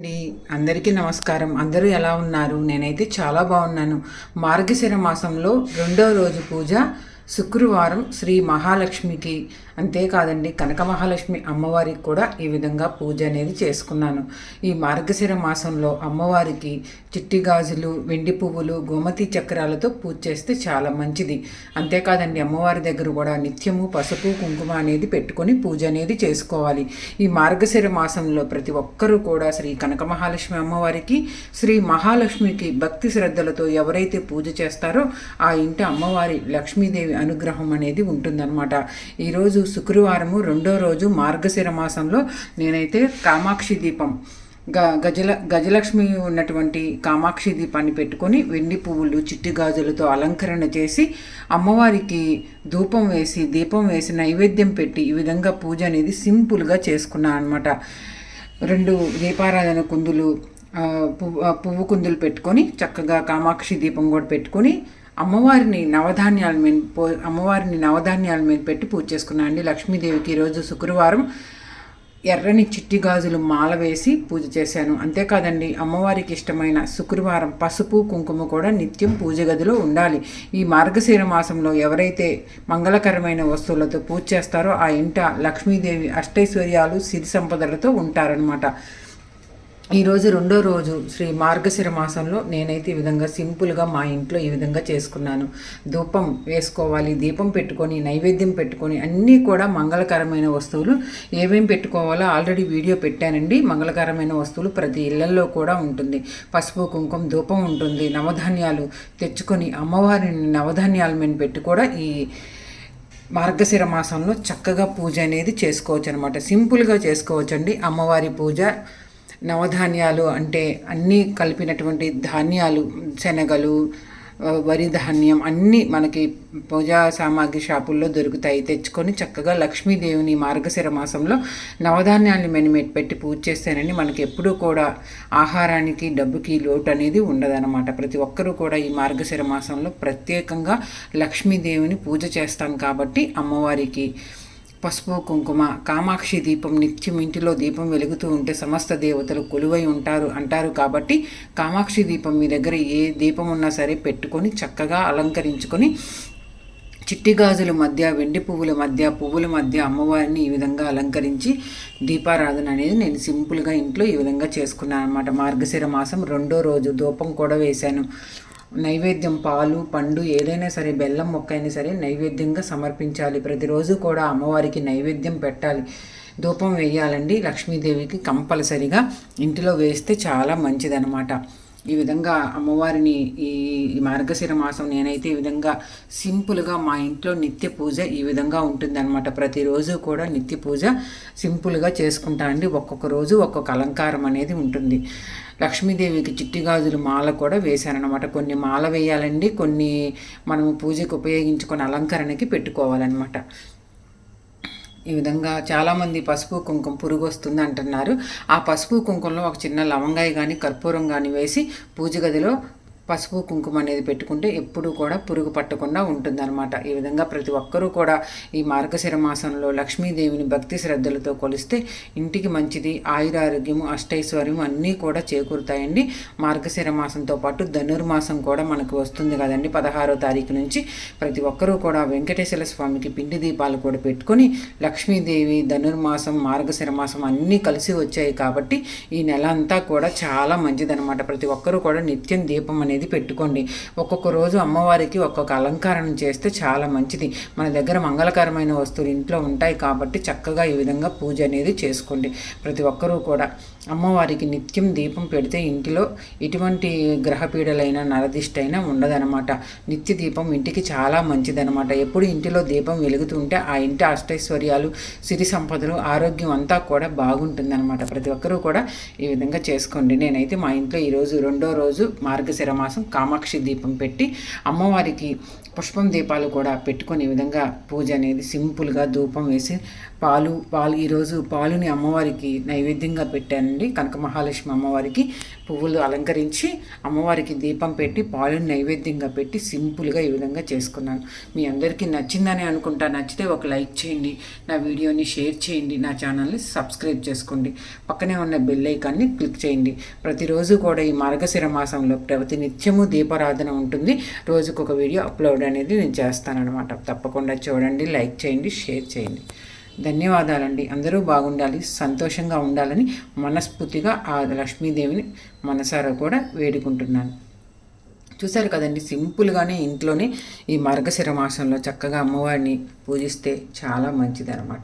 అండి అందరికీ నమస్కారం. అందరూ ఎలా ఉన్నారు? నేనైతే చాలా బాగున్నాను. మార్గశిర మాసంలో రెండో రోజు పూజ శుక్రవారం శ్రీ మహాలక్ష్మికి అంతేకాదండి కనక మహాలక్ష్మి అమ్మవారికి కూడా ఈ విధంగా పూజ అనేది చేసుకున్నాను. ఈ మార్గశిర మాసంలో అమ్మవారికి చిట్టి గాజులు వెండి పువ్వులు గోమతి చక్రాలతో పూజ చేస్తే చాలా మంచిది. అంతేకాదండి అమ్మవారి దగ్గర కూడా నిత్యము పసుపు కుంకుమ అనేది పెట్టుకొని పూజ అనేది చేసుకోవాలి. ఈ మార్గశిర మాసంలో ప్రతి ఒక్కరూ కూడా శ్రీ కనక మహాలక్ష్మి అమ్మవారికి శ్రీ మహాలక్ష్మికి భక్తి శ్రద్ధలతో ఎవరైతే పూజ చేస్తారో ఆ ఇంటి అమ్మవారి లక్ష్మీదేవి అనుగ్రహం అనేది ఉంటుందన్నమాట. ఈరోజు శుక్రవారము రెండో రోజు మార్గశిర మాసంలో నేనైతే కామాక్షి దీపం గ గజల గజలక్ష్మి ఉన్నటువంటి కామాక్షి దీపాన్ని పెట్టుకొని వెండి పువ్వులు చిట్టి గాజులతో అలంకరణ చేసి అమ్మవారికి ధూపం వేసి దీపం వేసి నైవేద్యం పెట్టి ఈ విధంగా పూజ అనేది సింపుల్గా చేసుకున్నాను అనమాట రెండు దీపారాధన కుందులు పువ్వు పువ్వు కుందులు పెట్టుకొని చక్కగా కామాక్షి దీపం కూడా పెట్టుకొని అమ్మవారిని నవధాన్యాల మీద పో అమ్మవారిని నవధాన్యాల మీద పెట్టి పూజ చేసుకున్నాను అండి. లక్ష్మీదేవికి ఈరోజు శుక్రవారం ఎర్రని చిట్టి గాజులు మాల వేసి పూజ చేశాను. అంతేకాదండి అమ్మవారికి ఇష్టమైన శుక్రవారం పసుపు కుంకుమ కూడా నిత్యం పూజ గదిలో ఉండాలి. ఈ మార్గశీర మాసంలో ఎవరైతే మంగళకరమైన వస్తువులతో పూజ చేస్తారో ఆ ఇంట లక్ష్మీదేవి అష్టైశ్వర్యాలు సిరి సంపదలతో ఉంటారనమాట ఈరోజు రెండో రోజు శ్రీ మార్గశిర మాసంలో నేనైతే ఈ విధంగా సింపుల్గా మా ఇంట్లో ఈ విధంగా చేసుకున్నాను. ధూపం వేసుకోవాలి దీపం పెట్టుకొని నైవేద్యం పెట్టుకొని అన్నీ కూడా మంగళకరమైన వస్తువులు. ఏమేమి పెట్టుకోవాలో ఆల్రెడీ వీడియో పెట్టానండి. మంగళకరమైన వస్తువులు ప్రతి ఇళ్ళలో కూడా ఉంటుంది. పసుపు కుంకుమ ధూపం ఉంటుంది. నవధాన్యాలు తెచ్చుకొని అమ్మవారిని నవధాన్యాల మీద పెట్టి కూడా ఈ మార్గశిర మాసంలో చక్కగా పూజ అనేది చేసుకోవచ్చు అనమాట సింపుల్గా చేసుకోవచ్చండి. అమ్మవారి పూజ నవధాన్యాలు అంటే అన్నీ కలిపినటువంటి ధాన్యాలు శనగలు వరి ధాన్యం అన్నీ మనకి పూజా సామాగ్రి షాపుల్లో దొరుకుతాయి. తెచ్చుకొని చక్కగా లక్ష్మీదేవిని మార్గశిర మాసంలో నవధాన్యాన్ని మెనిమేట్ పెట్టి పూజ చేస్తేనని మనకి ఎప్పుడూ కూడా ఆహారానికి డబ్బుకి లోటు అనేది ఉండదన్నమాట. ప్రతి ఒక్కరూ కూడా ఈ మార్గశిర మాసంలో ప్రత్యేకంగా లక్ష్మీదేవిని పూజ చేస్తాం కాబట్టి అమ్మవారికి పసుపు కుంకుమ కామాక్షి దీపం నిత్యం ఇంటిలో దీపం వెలుగుతూ ఉంటే సమస్త దేవతలు కొలువై ఉంటారు అంటారు కాబట్టి కామాక్షి దీపం మీ దగ్గర ఏ దీపం ఉన్నా సరే పెట్టుకొని చక్కగా అలంకరించుకొని చిట్టి గాజుల మధ్య వెండి పువ్వుల మధ్య పువ్వుల మధ్య అమ్మవారిని ఈ విధంగా అలంకరించి దీపారాధన అనేది నేను సింపుల్గా ఇంట్లో ఈ విధంగా చేసుకున్నాను అనమాట మార్గశిర మాసం రెండో రోజు ధూపం కూడా వేశాను. నైవేద్యం పాలు పండు ఏదైనా సరే బెల్లం మొక్క అయినా సరే నైవేద్యంగా సమర్పించాలి. ప్రతిరోజు కూడా అమ్మవారికి నైవేద్యం పెట్టాలి. ధూపం వేయాలండి. లక్ష్మీదేవికి కంపల్సరిగా ఇంటిలో వేస్తే చాలా మంచిదనమాట ఈ విధంగా అమ్మవారిని ఈ మార్గశిర మాసం నేనైతే ఈ విధంగా సింపుల్గా మా ఇంట్లో నిత్య పూజ ఈ విధంగా ఉంటుందన్నమాట. ప్రతిరోజు కూడా నిత్య పూజ సింపుల్గా చేసుకుంటా అండి. ఒక్కొక్క రోజు ఒక్కొక్క అలంకారం అనేది ఉంటుంది. లక్ష్మీదేవికి చిట్టి గాజులు మాల కూడా వేశానమాట కొన్ని మాల వేయాలండి కొన్ని మనము పూజకు ఉపయోగించుకొని అలంకరణకి పెట్టుకోవాలన్నమాట. ఈ విధంగా చాలామంది పసుపు కుంకుమ పురుగు వస్తుంది అంటున్నారు. ఆ పసుపు కుంకుమలో ఒక చిన్న లవంగాయ కానీ కర్పూరం కానీ వేసి పూజ గదిలో పసుపు కుంకుమ అనేది పెట్టుకుంటే ఎప్పుడూ కూడా పురుగు పట్టకుండా ఉంటుందన్నమాట. ఈ విధంగా ప్రతి ఒక్కరూ కూడా ఈ మార్గశిర మాసంలో లక్ష్మీదేవిని భక్తి శ్రద్ధలతో కొలిస్తే ఇంటికి మంచిది ఆయురారోగ్యము అష్టైశ్వర్యం అన్నీ కూడా చేకూరుతాయండి. మార్గశిర మాసంతో పాటు ధనుర్మాసం కూడా మనకు వస్తుంది కదండి. పదహారో తారీఖు నుంచి ప్రతి ఒక్కరూ కూడా వెంకటేశ్వర స్వామికి పిండి దీపాలు కూడా పెట్టుకొని లక్ష్మీదేవి ధనుర్మాసం మార్గశిర మాసం అన్నీ కలిసి వచ్చాయి కాబట్టి ఈ నెల అంతా కూడా చాలా మంచిదనమాట ప్రతి ఒక్కరూ కూడా నిత్యం దీపం అనేది అనేది పెట్టుకోండి. ఒక్కొక్క రోజు అమ్మవారికి ఒక్కొక్క అలంకారం చేస్తే చాలా మంచిది. మన దగ్గర మంగళకరమైన వస్తువులు ఇంట్లో ఉంటాయి కాబట్టి చక్కగా ఈ విధంగా పూజ అనేది చేసుకోండి. ప్రతి ఒక్కరూ కూడా అమ్మవారికి నిత్యం దీపం పెడితే ఇంటిలో ఎటువంటి గ్రహపీడలైనా నరదిష్టైనా ఉండదనమాట నిత్య దీపం ఇంటికి చాలా మంచిదనమాట ఎప్పుడు ఇంటిలో దీపం వెలుగుతుంటే ఆ ఇంటి అష్టైశ్వర్యాలు సిరి సంపదలు ఆరోగ్యం అంతా కూడా బాగుంటుందన్నమాట. ప్రతి ఒక్కరూ కూడా ఈ విధంగా చేసుకోండి. నేనైతే మా ఇంట్లో ఈరోజు రెండో రోజు మార్గశిర మాసం కామాక్షి దీపం పెట్టి అమ్మవారికి పుష్పం దీపాలు కూడా పెట్టుకుని విధంగా పూజ అనేది సింపుల్గా ధూపం వేసి పాలు పాలు ఈరోజు పాలుని అమ్మవారికి నైవేద్యంగా పెట్టానండి. కనక మహాలక్ష్మి అమ్మవారికి పువ్వులు అలంకరించి అమ్మవారికి దీపం పెట్టి పాలుని నైవేద్యంగా పెట్టి సింపుల్గా ఈ విధంగా చేసుకున్నాను. మీ అందరికీ నచ్చిందని అనుకుంటా. నచ్చితే ఒక లైక్ చేయండి. నా వీడియోని షేర్ చేయండి. నా ఛానల్ని సబ్స్క్రైబ్ చేసుకోండి. పక్కనే ఉన్న బెల్ ఐకాన్ని క్లిక్ చేయండి. ప్రతిరోజు కూడా ఈ మార్గశిర మాసంలో ప్రతినిత్యం నిత్యము దీపారాధన ఉంటుంది. రోజుకు ఒక వీడియో అప్లోడ్ అనేది నేను చేస్తానన్నమాట. తప్పకుండా చూడండి లైక్ చేయండి షేర్ చేయండి. ధన్యవాదాలండి. అందరూ బాగుండాలి సంతోషంగా ఉండాలని మనస్ఫూర్తిగా ఆ లక్ష్మీదేవిని మనసారా కూడా వేడుకుంటున్నాను. చూశారు కదండి సింపుల్గానే ఇంట్లోనే ఈ మార్గశిర మాసంలో చక్కగా అమ్మవారిని పూజిస్తే చాలా మంచిదన్నమాట.